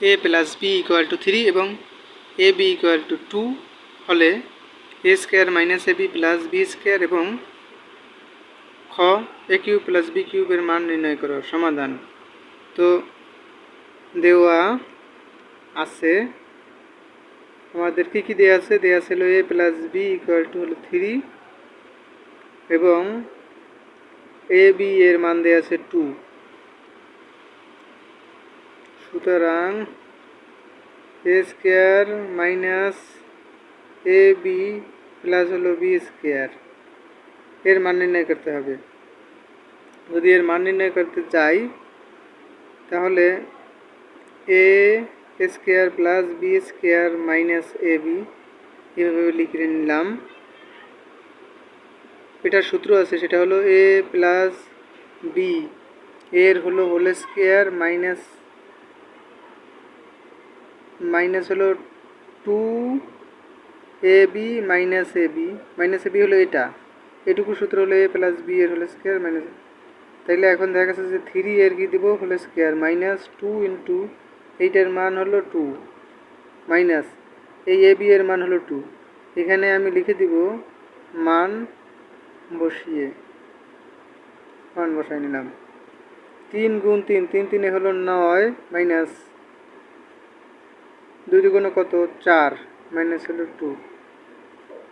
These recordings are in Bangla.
A plus B equal to three এবং A B equal to two হলে A square minus A B plus B square এবং খ এ কিউব প্লাস বি কিউবের মান নির্ণয় করো, সমাধান। তো দেওয়া আছে। আমাদের কী কী দেওয়া আছে? দেওয়া ছিল A plus B equal to হলো থ্রি এবং এ বি এর মান দেওয়া আছে টু সুতরাং A square minus A B plus হলো বি স্কোয়ার এর মান নির্ণয় করতে হবে। যদি এর মান নির্ণয় করতে চাই, তাহলে A square plus B square minus A B এভাবে লিখে নিলাম। এটার সূত্র আছে, সেটা হলো এ প্লাস বি এর হলো হোল স্কোয়ার মাইনাস মাইনাস হলো two A B minus A B minus A B হলো এটা। এটুকু সূত্র হলো এ প্লাস বি এর হোল স্কোয়ার মাইনাস তাইলে এখন দেখা যাচ্ছে যে থ্রি এর কি দিব? Whole square minus two into এইটার মান হলো টু মাইনাস এই এ বি এর মান হলো টু এখানে আমি লিখে দিব মান বসিয়ে। মান বসাই নিলাম। তিন গুণ তিন তিন তিনে হলো নয় মাইনাস দুই দুগুণে কত? চার মাইনাস হলো টু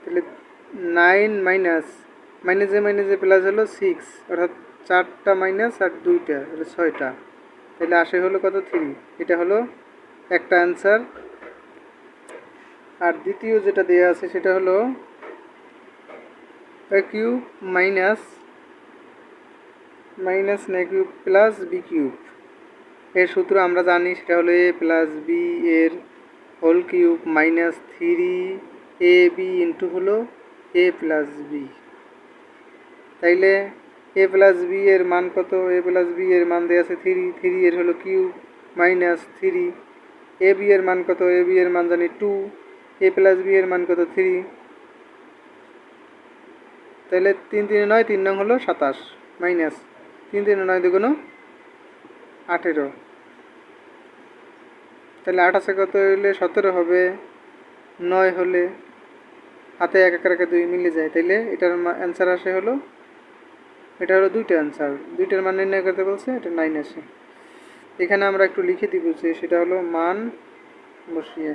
তাহলে নাইন মাইনাস মাইনাসে মাইনাসে প্লাস হলো সিক্স অর্থাৎ চারটা মাইনাস আর দুইটা হলো ছয়টা। তাহলে আসে হলো কত? থ্রি এটা হলো একটা অ্যান্সার আর দ্বিতীয় যেটা দেওয়া আছে সেটা হলো এ কিউব মাইনাস মাইনাস নে কিউব প্লাস বি কিউব এর সূত্র আমরা জানি সেটা হলো এ প্লাস বি এর whole cube minus three A B into হলো এ প্লাস বি। তাইলে এ প্লাস বি এর মান কত? এ প্লাস বি এর মান দেওয়া আছে থ্রি। থ্রি এর হলো cube minus three. A B এর মান কত? এ বি এর মান জানি টু। এ প্লাস বি এর মান কত? থ্রি। তাহলে তিন তিনে নয়, তিন নং হলো সাতাশ মাইনাস তিন তিনে নয় দুগুণ আঠেরো। তাহলে আঠাশে কত হইলে সতেরো হবে, নয় হলে হাতে এক এক রেখে দুই মিলে যায়। তাইলে এটার অ্যান্সার আসে হলো, এটা হলো দুইটা অ্যান্সার দুইটার মান নির্ণয় করতে বলছে, এটা নাইন আসে। এখানে আমরা একটু লিখে দিব যে সেটা হলো মান বসিয়ে।